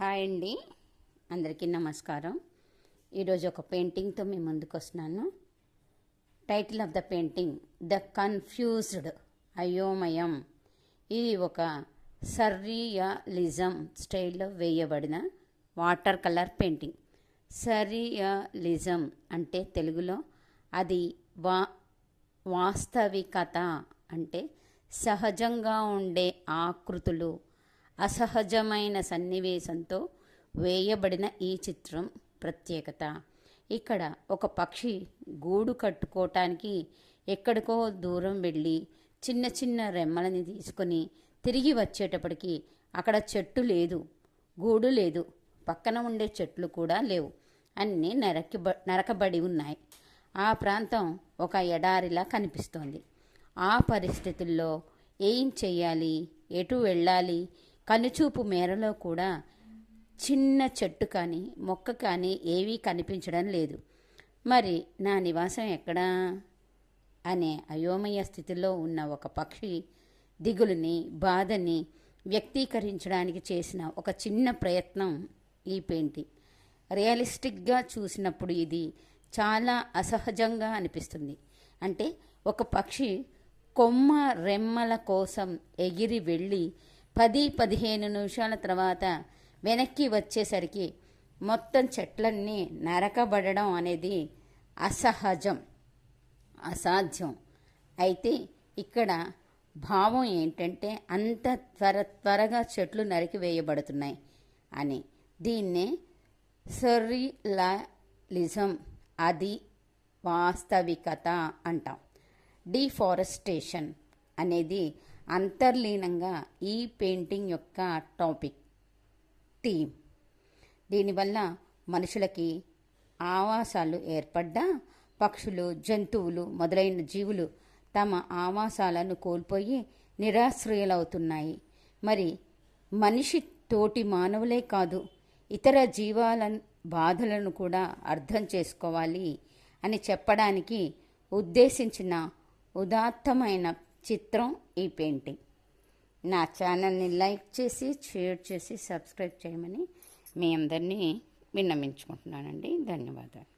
Hi అండి. అందరికీ నమస్కారం. ఈరోజు ఒక పెయింటింగ్తో మీ ముందుకు వస్తున్నాను. Title of the painting the confused అయోమయం. ఇది ఒక సర్రియలిజం స్టైల్లో వేయబడిన వాటర్ కలర్ పెయింటింగ్. సర్రియలిజం అంటే తెలుగులో అది వా వాస్తవికత అంటే సహజంగా ఉండే ఆకృతులు అసహజమైన సన్నివేశంతో వేయబడిన ఈ చిత్రం ప్రత్యేకత. ఇక్కడ ఒక పక్షి గూడు కట్టుకోవటానికి ఎక్కడికో దూరం వెళ్ళి చిన్న చిన్న రెమ్మలని తీసుకొని తిరిగి వచ్చేటప్పటికి అక్కడ చెట్టు లేదు గూడు లేదు పక్కన ఉండే చెట్లు కూడా లేవు అన్నీ నరకి నరకబడి ఉన్నాయి. ఆ ప్రాంతం ఒక ఎడారిలా కనిపిస్తోంది. ఆ పరిస్థితుల్లో ఏం చేయాలి ఎటు వెళ్ళాలి? కనుచూపు మేరలో కూడా చిన్న చెట్టు కానీ మొక్క కానీ ఏవీ కనిపించడం లేదు. మరి నా నివాసం ఎక్కడా? అనే అయోమయ స్థితిలో ఉన్న ఒక పక్షి దిగులుని బాధని వ్యక్తీకరించడానికి చేసిన ఒక చిన్న ప్రయత్నం ఈ పెయింటింగ్ రియలిస్టిక్గా చూసినప్పుడు ఇది చాలా అసహజంగా అనిపిస్తుంది. అంటే ఒక పక్షి కొమ్మ రెమ్మల కోసం ఎగిరి వెళ్ళి పది పదిహేను నిమిషాల తర్వాత వెనక్కి వచ్చేసరికి మొత్తం చెట్లన్నీ నరకబడడం అనేది అసహజం అసాధ్యం. అయితే ఇక్కడ భావం ఏంటంటే అంత త్వర త్వరగా చెట్లు నరికి వేయబడుతున్నాయి అని. దీన్నే సర్రిలాలిజం అది వాస్తవికత అంటాం. డిఫారెస్టేషన్ అనేది అంతర్లీనంగా ఈ పెయింటింగ్ యొక్క టాపిక్ థీమ్. దీనివల్ల మనుషులకి ఆవాసాలు ఏర్పడ్డా పక్షులు జంతువులు మొదలైన జీవులు తమ ఆవాసాలను కోల్పోయి నిరాశ్రయులవుతున్నాయి. మరి మనిషి తోటి మానవులే కాదు ఇతర జీవాల బాధలను కూడా అర్థం చేసుకోవాలి అని చెప్పడానికి ఉద్దేశించిన ఉదాత్తమైన చిత్రం ఈ పెయింటింగ్. నా ఛానల్ని లైక్ చేసి షేర్ చేసి సబ్స్క్రైబ్ చేయమని మీ అందరినీ విన్నమించుకుంటున్నానండి ధన్యవాదాలు.